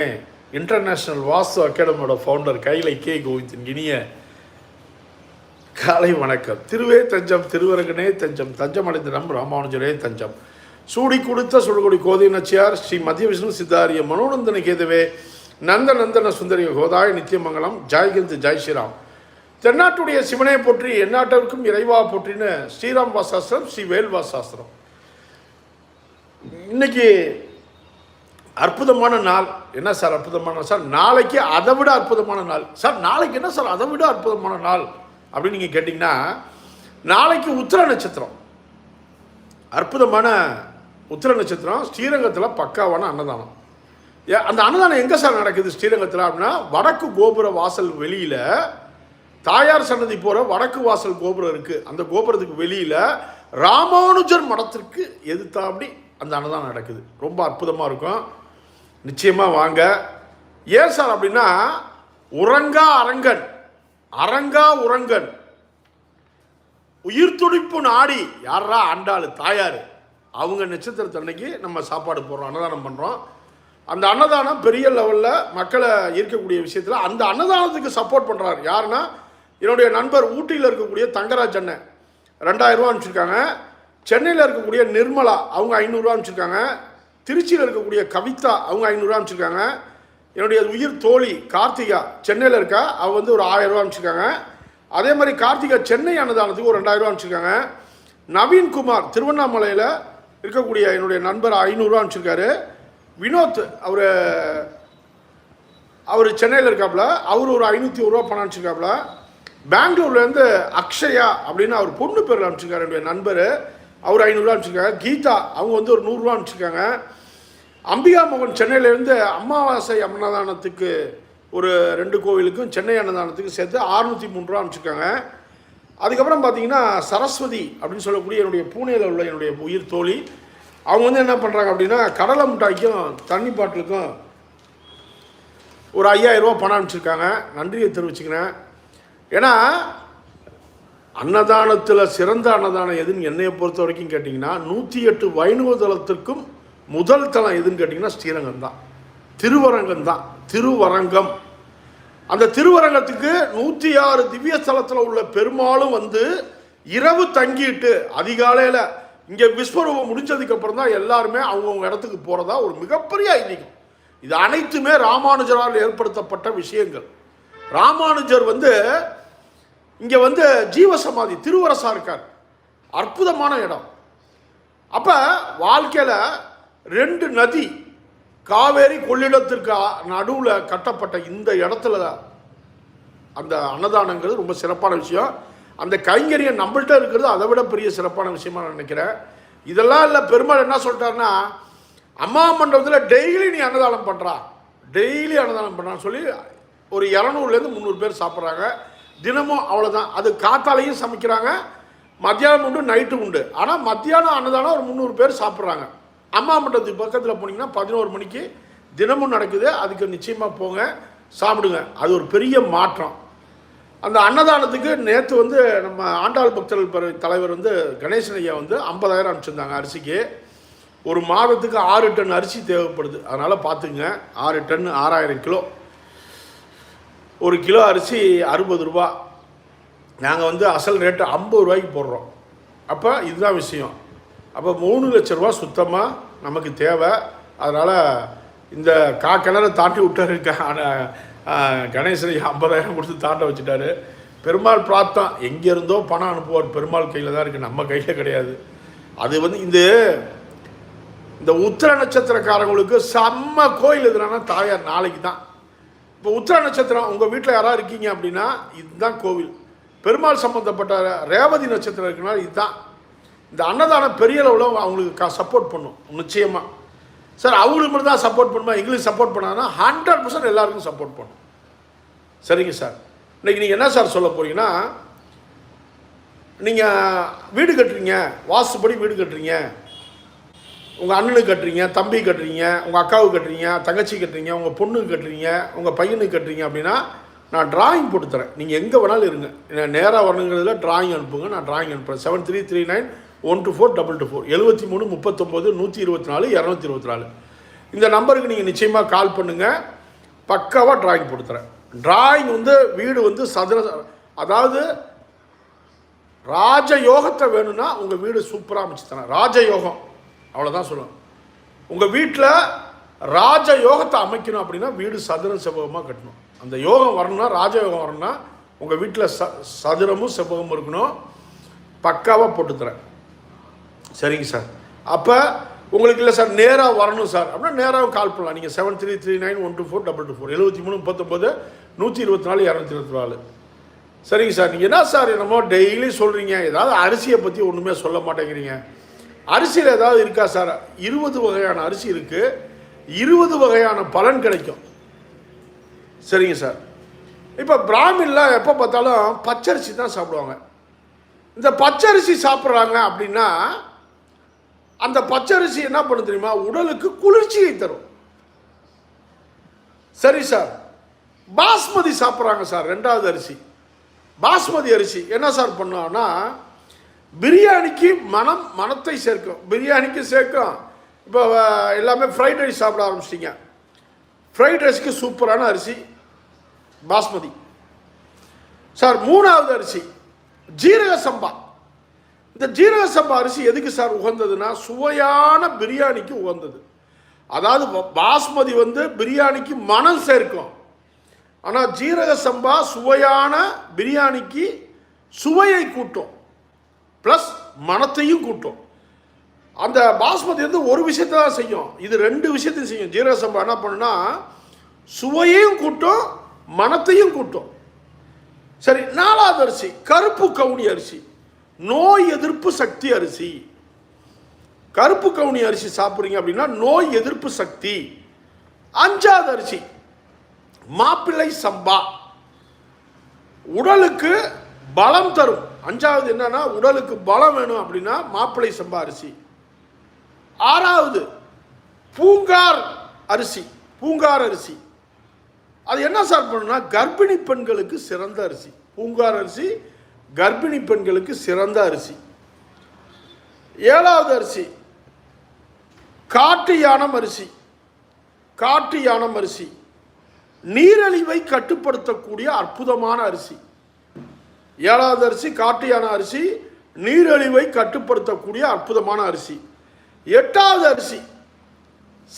International Vastu அகாடமியோட founder Kailai K. கோவிந்தின் இனிய காலை வணக்கம். திருவே தஞ்சம் திருவரங்கனே தஞ்சம். தஞ்சம் அடைந்த அடைந்திடம் ராமானுஜரே தஞ்சம். சூடி கொடுத்த சுடுகுடி கோதை நச்சியார் ஸ்ரீ மத்திய விஷ்ணு சித்தாரிய மனோநந்தன கேதுவே நந்த நந்தன சுந்தரிய கோதாய நித்தியமங்கலம் ஜாய்கிந்த் ஜாய் ஸ்ரீராம். தென்னாட்டுடைய சிவனை போற்றி எந்நாட்டிற்கும் இறைவா போற்றின்னு ஸ்ரீராம் வாசாஸ்திரம் ஸ்ரீ வேல் வாசாஸ்திரம் இன்னைக்கு அற்புதமான நாள். என்ன சார் அற்புதமான சார் நாளைக்கு அதை விட அற்புதமான நாள். சார் நாளைக்கு என்ன சார் அதை விட அற்புதமான நாள்? அப்படின்னு நீங்கள் கேட்டிங்கன்னா நாளைக்கு உத்திர நட்சத்திரம். அற்புதமான உத்திர நட்சத்திரம் ஸ்ரீரங்கத்தில் பக்காவான அன்னதானம். ஏ அந்த அன்னதானம் எங்கே சார் நடக்குது ஸ்ரீரங்கத்தில் அப்படின்னா வடக்கு கோபுர வாசல் வெளியில் தாயார் சன்னதி போகிற வடக்கு வாசல் கோபுரம் இருக்குது அந்த கோபுரத்துக்கு வெளியில் ராமானுஜர் மடத்திற்கு எதிர்த்தாப்படி அந்த அன்னதானம் நடக்குது. ரொம்ப அற்புதமாக இருக்கும். நிச்சயமாக வாங்க. ஏன் சார் அப்படின்னா உறங்கா அரங்கன் அரங்கா உறங்கன். உயிர் துடிப்பு நாடி யாரா அண்டாள் தாயார். அவங்க நட்சத்திரத்தன்னைக்கு நம்ம சாப்பாடு போடுறோம் அன்னதானம் பண்ணுறோம் அந்த அன்னதானம் பெரிய லெவலில் மக்களை ஈர்க்கக்கூடிய விஷயத்தில் அந்த அன்னதானத்துக்கு சப்போர்ட் பண்ணுறாரு யாருன்னா என்னுடைய நண்பர் ஊட்டியில் இருக்கக்கூடிய தங்கராஜ் அண்ணன். ரெண்டாயிரம் ரூபா அனுப்பிச்சிருக்காங்க. சென்னையில் இருக்கக்கூடிய நிர்மலா அவங்க ஐநூறுரூவா அனுப்பிச்சிருக்காங்க. திருச்சியில் இருக்கக்கூடிய கவிதா அவங்க ஐநூறுரூவா அனுப்பிச்சிருக்காங்க. என்னுடைய உயிர் தோழி கார்த்திகா சென்னையில் இருக்கா? அவள் வந்து ஒரு ஆயிரம் ரூபா அனுப்பிச்சிருக்காங்க. அதே மாதிரி கார்த்திகா சென்னை அன்னதானத்துக்கு ஒரு ரெண்டாயிரம் ரூபா அனுப்பிச்சிருக்காங்க. நவீன்குமார் திருவண்ணாமலையில் இருக்கக்கூடிய என்னுடைய நண்பர் ஐநூறுரூவா அனுப்பிச்சிருக்காரு. வினோத் அவர் அவர் சென்னையில் இருக்காப்புல. அவர் ஒரு ஐநூற்றி ஒரு ரூபா பணம் அனுப்பிச்சிருக்காப்புல. பெங்களூர்லேருந்து அக்ஷயா அப்படின்னு அவர் பொண்ணு பேரில் அனுப்பிச்சிருக்காரு என்னுடைய நண்பர். அவர் ஐநூறுரூவா அனுப்பிச்சிருக்காங்க. கீதா அவங்க வந்து ஒரு நூறுரூவா அனுப்பிச்சிருக்காங்க. அம்பிகா மோகன் சென்னையிலேருந்து அமாவாசை அன்னதானத்துக்கு ஒரு ரெண்டு கோவிலுக்கும் சென்னை அன்னதானத்துக்கும் சேர்த்து அறுநூற்றி மூணு ரூபா அனுப்பிச்சிருக்காங்க. அதுக்கப்புறம் பார்த்தீங்கன்னா சரஸ்வதி அப்படின்னு சொல்லக்கூடிய என்னுடைய பூனேயில் உள்ள என்னுடைய உயிர் தோழி. அவங்க வந்து என்ன பண்ணுறாங்க அப்படின்னா கடலை மிட்டாய்க்கும் தண்ணி பாட்டிலுக்கும் ஒரு ஐயாயிரம் ரூபா பணம் அனுப்பிச்சிருக்காங்க. நன்றியை தெரிவிச்சுக்கிறேன். ஏன்னா அன்னதானத்தில் சிறந்த அன்னதானம் எதுன்னு என்னையை பொறுத்த வரைக்கும் கேட்டிங்கன்னா நூற்றி எட்டு வைணவ தலத்திற்கும் முதல் தளம் எதுன்னு கேட்டிங்கன்னா ஸ்ரீரங்கம் தான் திருவரங்கம். தான் திருவரங்கம் அந்த திருவரங்கத்துக்கு நூற்றி ஆறு திவ்ய ஸ்தலத்தில் உள்ள பெருமாளும் வந்து இரவு தங்கிட்டு அதிகாலையில் இங்கே விஸ்வரூபம் முடிஞ்சதுக்கப்புறம் தான் எல்லாருமே அவங்கவுங்க இடத்துக்கு போகிறதா ஒரு மிகப்பெரிய ஐதீகம். இது அனைத்துமே ராமானுஜரால் ஏற்படுத்தப்பட்ட விஷயங்கள். ராமானுஜர் வந்து இங்கே வந்து ஜீவசமாதி திருவரசா இருக்கார். அற்புதமான இடம். அப்போ வாழ்க்கையில் ரெண்டு நதி காவேரி கொள்ளிடத்திற்கு நடுவில் கட்டப்பட்ட இந்த இடத்துல அந்த அன்னதானங்கிறது ரொம்ப சிறப்பான விஷயம். அந்த கைங்கரியம் நம்மள்கிட்ட இருக்கிறது அதை விட பெரிய சிறப்பான விஷயமா நான் நினைக்கிறேன். இதெல்லாம் இல்லை பெருமாள் என்ன சொல்லிட்டாருன்னா அம்மா மண்டபத்தில் டெய்லி நீ அன்னதானம் பண்ணுறா டெய்லி அன்னதானம் பண்ணுறான்னு சொல்லி ஒரு இரநூறுலேருந்து முந்நூறு பேர் சாப்பிட்றாங்க. தினமும் அவ்வளோதான் அது காத்தாலையும் சமைக்கிறாங்க. மத்தியானம் உண்டு நைட்டு உண்டு. ஆனால் மத்தியானம் அன்னதானம் ஒரு முந்நூறு பேர் சாப்பிட்றாங்க. அம்மா மண்டபத்துக்கு பக்கத்தில் போனீங்கன்னா பதினோரு மணிக்கு தினமும் நடக்குது. அதுக்கு நிச்சயமாக போங்க சாப்பிடுங்க. அது ஒரு பெரிய மாற்றம். அந்த அன்னதானத்துக்கு நேற்று வந்து நம்ம ஆண்டாள் பக்தர்கள் தலைவர் வந்து கணேசன் ஐயா வந்து ஐம்பதாயிரம் அனுப்பிச்சிருந்தாங்க அரிசிக்கு. ஒரு மாதத்துக்கு ஆறு டன் அரிசி தேவைப்படுது. அதனால் பார்த்துங்க ஆறு டன் ஆறாயிரம் கிலோ. ஒரு கிலோ அரிசி அறுபது ரூபா. நாங்கள் வந்து அசல் ரேட்டு ஐம்பது ரூபாய்க்கு போடுறோம். அப்போ இதுதான் விஷயம். அப்போ மூணு லட்ச ரூபா சுத்தமாக நமக்கு தேவை. அதனால் இந்த கா கிணறு தாண்டி விட்டார். கணேசனை ஐம்பதாயிரம் கொடுத்து தாண்ட வச்சுட்டாரு. பெருமாள் பிரார்த்தம் எங்கேருந்தோ பணம் அனுப்புவார். பெருமாள் கையில் தான் இருக்குது நம்ம கையில் கிடையாது. அது வந்து இந்த இந்த உத்திர நட்சத்திரக்காரங்களுக்கு செம்ம கோயில் எதுனா தாயார் நாளைக்கு தான் இப்போ உத்திர நட்சத்திரம் உங்கள் வீட்டில் யாராவது இருக்கீங்க அப்படின்னா இதுதான் கோவில். பெருமாள் சம்மந்தப்பட்ட ரேவதி நட்சத்திரம் இருக்குனால இதுதான். இந்த அன்னதானம் பெரிய அளவில் அவங்களுக்கு க சப்போர்ட் பண்ணும் நிச்சயமாக சார் அவங்களுக்கு மட்டும் தான் சப்போர்ட் பண்ணுமா? எங்களுக்கு சப்போர்ட் பண்ணாங்கன்னா ஹண்ட்ரட் பர்சன்ட் எல்லாருக்கும் சப்போர்ட் பண்ணும். சரிங்க சார். இன்றைக்கி நீங்கள் என்ன சார் சொல்ல போகிறீங்கன்னா நீங்கள் வீடு கட்டுறீங்க வாசுபடி வீடு கட்டுறீங்க உங்கள் அண்ணனுக்கு கட்டுறீங்க தம்பி கட்டுறீங்க உங்கள் அக்காவுக்கு கட்டுறீங்க தங்கச்சி கட்டுறீங்க உங்கள் பொண்ணுக்கு கட்டுறீங்க உங்கள் பையனுக்கு கட்டுறீங்க அப்படின்னா நான் டிராயிங் போட்டு தரேன். நீங்கள் எங்கே வேணாலும் இருங்க. நான் நேராக வரணுங்கிறதுல டிராயிங் அனுப்புங்க. நான் டிராயிங் அனுப்புகிறேன் seven three three nine one two four double two four எழுபத்தி மூணு முப்பத்தொம்போது நூற்றி இருபத்தி நாலு இரநூத்தி இருபத்தி நாலு. இந்த நம்பருக்கு நீங்கள் நிச்சயமாக கால் பண்ணுங்கள் பக்காவாக டிராயிங் தரேன். டிராயிங் வந்து வீடு வந்து சதுர அதாவது ராஜயோகத்தை வேணும்னா உங்கள் வீடு சூப்பராக அமைச்சு தரேன். ராஜயோகம் அவ்வளோதான் சொல்லுவேன். உங்கள் வீட்டில் ராஜ யோகத்தை அமைக்கணும் அப்படின்னா வீடு சதுர செவ்வகமாக கட்டணும். அந்த யோகம் வரணும்னா ராஜயோகம் வரணும்னா உங்கள் வீட்டில் ச சதுரமும் செவ்வகமும் இருக்கணும். பக்காவாக போட்டுத்தரேன் சரிங்க சார். அப்போ உங்களுக்கு இல்லை சார் நேராக வரணும் சார். அப்படின்னா நேராக கால் பண்ணலாம். நீங்கள் seven three three nine one two four double two four எழுபத்தி மூணு முப்பத்தொம்போது நூற்றி இருபத்தி நாலு இரநூத்தி இருபத்தி நாலு. சரிங்க சார். நீங்கள் என்ன சார் என்னமோ டெய்லி சொல்கிறீங்க ஏதாவது அரிசியை பற்றி ஒன்றுமே சொல்ல மாட்டேங்கிறீங்க. அரிசியில் ஏதாவது இருக்கா சார்? இருபது வகையான அரிசி இருக்குது இருபது வகையான பலன் கிடைக்கும். சரிங்க சார். இப்போ பிராமின்லாம் எப்போ பார்த்தாலும் பச்சரிசி தான் சாப்பிடுவாங்க. இந்த பச்சரிசி சாப்பிட்றாங்க அப்படின்னா அந்த பச்சரிசி என்ன பண்ண தெரியுமா? உடலுக்கு குளிர்ச்சியை தரும். சரி சார். பாஸ்மதி சாப்பிட்றாங்க சார் ரெண்டாவது அரிசி. பாஸ்மதி அரிசி என்ன சார் பண்ணுவோம்னா பிரியாணிக்கு மனம் மனத்தை சேர்க்கும். பிரியாணிக்கு சேர்க்கும். இப்போ எல்லாமே ஃப்ரைட் ரைஸ் சாப்பிட ஆரம்பிச்சிட்டிங்க. ஃப்ரைட் ரைஸ்க்கு சூப்பரான அரிசி பாஸ்மதி. சார் மூணாவது அரிசி ஜீரக சம்பா. இந்த ஜீரக சம்பா அரிசி எதுக்கு சார் உகந்ததுன்னா சுவையான பிரியாணிக்கு உகந்தது. அதாவது பாஸ்மதி வந்து பிரியாணிக்கு மனம் சேர்க்கும். ஆனால் ஜீரக சம்பா சுவையான பிரியாணிக்கு சுவையை கூட்டும். ப்ளஸ் மனத்தையும் கூட்டும். அந்த பாஸ்மதி வந்து ஒரு விஷயத்தை தான் செய்யும். இது ரெண்டு விஷயத்தையும் செய்யும். ஜீரக சம்பா என்ன பண்ணுன்னா சுவையையும் கூட்டும் மனத்தையும் கூட்டும். சரி நாலாவது அரிசி கருப்பு கவுனி அரிசி. நோய் எதிர்ப்பு சக்தி அரிசி. கருப்பு கவுனி அரிசி சாப்பிட்றீங்க அப்படின்னா நோய் எதிர்ப்பு சக்தி. அஞ்சாவது அரிசி மாப்பிள்ளை சம்பா. உடலுக்கு பலம் தரும். அஞ்சாவது என்னன்னா உடலுக்கு பலம் வேணும் அப்படின்னா மாப்பிள்ளை சம்பா அரிசி. ஆறாவது பூங்கார் அரிசி பூங்கார் அரிசி. அது என்ன சார் பண்ணுன்னா கர்ப்பிணி பெண்களுக்கு சிறந்த அரிசி. பூங்கார் அரிசி கர்ப்பிணி பெண்களுக்கு சிறந்த அரிசி. ஏழாவது அரிசி காட்டு யானம் அரிசி. காட்டு யானம் அரிசி. நீரழிவை கட்டுப்படுத்தக்கூடிய அற்புதமான அரிசி. ஏழாவது அரிசி காட்டியான அரிசி நீரழிவை கட்டுப்படுத்தக்கூடிய அற்புதமான அரிசி. எட்டாவது அரிசி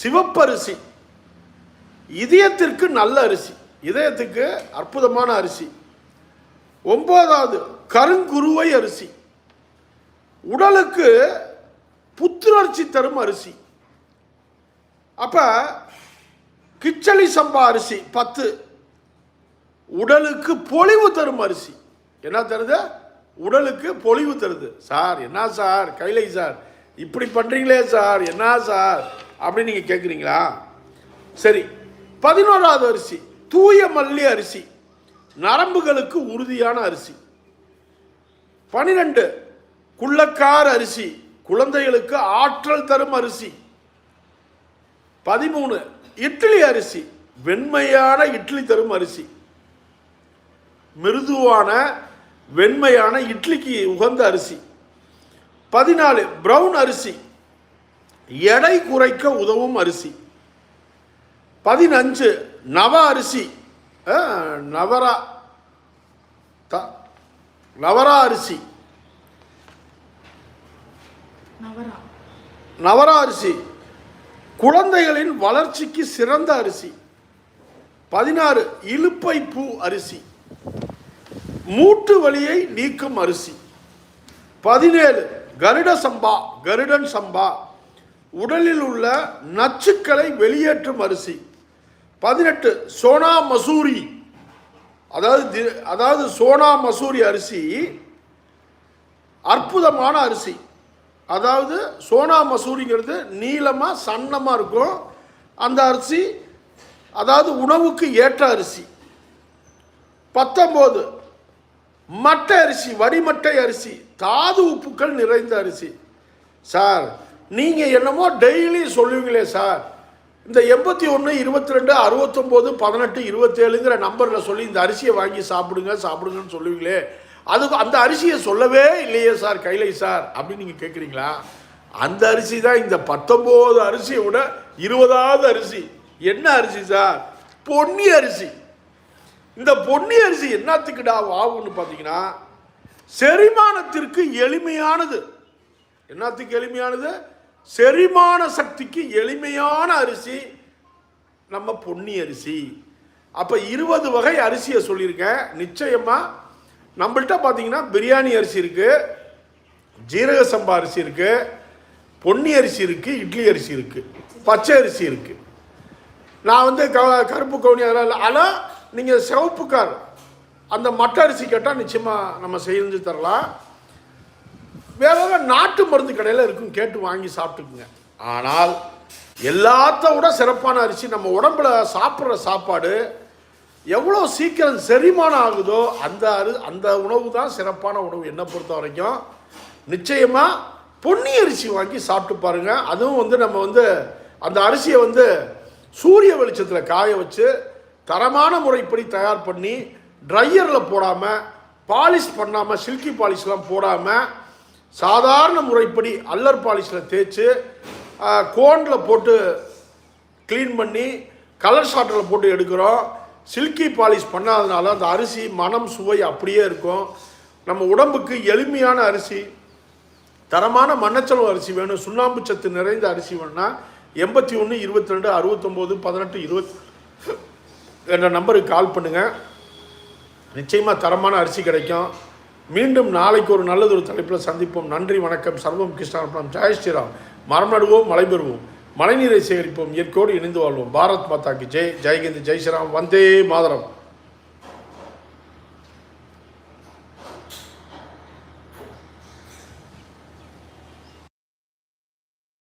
சிவப்பரிசி. இதயத்திற்கு நல்ல அரிசி. இதயத்துக்கு அற்புதமான அரிசி. ஒன்பதாவது கருங்குருவை அரிசி. உடலுக்கு புத்துணர்ச்சி தரும் அரிசி. அப்போ கிச்சலி சம்பா அரிசி பத்து. உடலுக்கு பொலிவு தரும் அரிசி. என்ன தருது? உடலுக்கு பொலிவு தருது. சார் என்ன சார்? கைலை சார். இப்படி பண்ணுறீங்களே சார். என்ன சார்? அப்படின்னு நீங்கள் கேட்குறீங்களா சரி. பதினோராவது அரிசி. தூய மல்லி அரிசி. நரம்புகளுக்கு உறுதியான அரிசி. பனிரெண்டு. குள்ளக்கார் அரிசி. குழந்தைகளுக்கு ஆற்றல் தரும் அரிசி. பதிமூணு. இட்லி அரிசி. வெண்மையான இட்லி தரும் அரிசி. மிருதுவான வெண்மையான இட்லிக்கு உகந்த அரிசி. பதினாலு பிரவுன் அரிசி. எடை குறைக்க உதவும் அரிசி. பதினஞ்சு நவ அரிசி. நவரா. த- நவரா அரிசி. நவரா. நவரா அரிசி. குழந்தைகளின் வளர்ச்சிக்கு சிறந்த அரிசி. பதினாறு இலுப்பை பூ அரிசி. மூட்டு வலியை நீக்கும் அரிசி. பதினேழு கருட சம்பா கருடன் சம்பா. உடலில் உள்ள நச்சுக்களை வெளியேற்றும் அரிசி. பதினெட்டு சோனா மசூரி. அதாவது தி- அதாவது சோனா மசூரி அரிசி அற்புதமான அரிசி. அதாவது சோனா மசூரிங்கிறது நீளமாக சன்னமாக இருக்கும். அந்த அரிசி அதாவது உணவுக்கு ஏற்ற அரிசி. பத்தொம்போது மட்டை அரிசி வடிமட்டை அரிசி தாது உப்புக்கள் நிறைந்த அரிசி. சார் நீங்கள் என்னமோ டெய்லி சொல்லுவீங்களே சார். இந்த எண்பத்தி ஒன்று இருபத்தி ரெண்டு அறுபத்தொம்போது பதினெட்டு இருபத்தேழுங்கிற நம்பரில் சொல்லி இந்த அரிசியை வாங்கி சாப்பிடுங்க சாப்பிடுங்கன்னு சொல்லுவீங்களே. அது அந்த அரிசியை சொல்லவே இல்லையே சார் கைலை சார் அப்படின்னு நீங்கள் கேட்குறீங்களா அந்த அரிசி தான் இந்த பத்தொம்போது அரிசியை விட இருபதாவது அரிசி. என்ன அரிசி சார்? பொன்னி அரிசி. இந்த பொன்னி அரிசி என்னத்துக்குடா ஆகும்னு பார்த்தீங்கன்னா செரிமானத்திற்கு எளிமையானது. என்னத்துக்கு எளிமையானது? செரிமான சக்திக்கு எளிமையான அரிசி நம்ம பொன்னி அரிசி. அப்போ இருபது வகை அரிசியை சொல்லியிருக்கேன். நிச்சயமாக நம்மள்ட்ட பார்த்தீங்கன்னா பிரியாணி அரிசி இருக்குது ஜீரக சம்பா அரிசி இருக்குது பொன்னி அரிசி இருக்குது இட்லி அரிசி இருக்குது பச்சை அரிசி இருக்குது நான் வந்து க கருப்பு கவுனி அதெல்லாம் இல்லை ஆனால் நீங்கள் சிவப்புக்கார் அந்த மட்டை அரிசி கேட்டால் நிச்சயமாக நம்ம செஞ்சு தரலாம். வேற ஏதாவது நாட்டு மருந்து கடையில் இருக்கும் கேட்டு வாங்கி சாப்பிட்டுக்குங்க. ஆனால் எல்லாத்த விட சிறப்பான அரிசி நம்ம உடம்புல சாப்பிட்ற சாப்பாடு எவ்வளோ சீக்கிரம் செரிமானம் ஆகுதோ அந்த அரு அந்த உணவு தான் சிறப்பான உணவு. என்னை பொறுத்த வரைக்கும் நிச்சயமாக பொன்னி அரிசி வாங்கி சாப்பிட்டு பாருங்கள் அதுவும் வந்து நம்ம வந்து அந்த அரிசியை வந்து சூரிய வெளிச்சத்தில் காய வச்சு தரமான முறைப்படி தயார் பண்ணி ட்ரையரில் போடாமல் பாலிஷ் பண்ணாமல் சில்கி பாலிஷ்லாம் போடாமல் சாதாரண முறைப்படி அல்லர் பாலிஷில் தேய்ச்சி கோனில் போட்டு க்ளீன் பண்ணி கலர் ஷார்ட்டில் போட்டு எடுக்கிறோம். சில்கி பாலிஷ் பண்ணாதனால அந்த அரிசி மனம் சுவை அப்படியே இருக்கும். நம்ம உடம்புக்கு எளிமையான அரிசி தரமான மண்ணச்சலவு அரிசி வேணும். சுண்ணாம்பு சத்து நிறைந்த அரிசி வேணும்னா எண்பத்தி ஒன்று இருபத்தி ரெண்டு அறுபத்தொம்போது பதினெட்டு இருபத்தி என்ற நம்பருக்கு கால் பண்ணுங்கள் நிச்சயமாக தரமான அரிசி கிடைக்கும். மீண்டும் நாளைக்கு ஒரு நல்லது ஒரு தலைப்பில் சந்திப்போம். நன்றி வணக்கம். சர்வம் கிருஷ்ணாபுரம் ஜெய் ஸ்ரீராம். மரம் நடுவோம் மழை பெறுவோம். மழைநீரை சேகரிப்போம். இயற்கையோடு இணைந்து வாழ்வோம். பாரத் மாதாக்கு ஜெய். ஜெய்கிந்த் ஜெய் ஸ்ரீராம். வந்தே மாதரம்.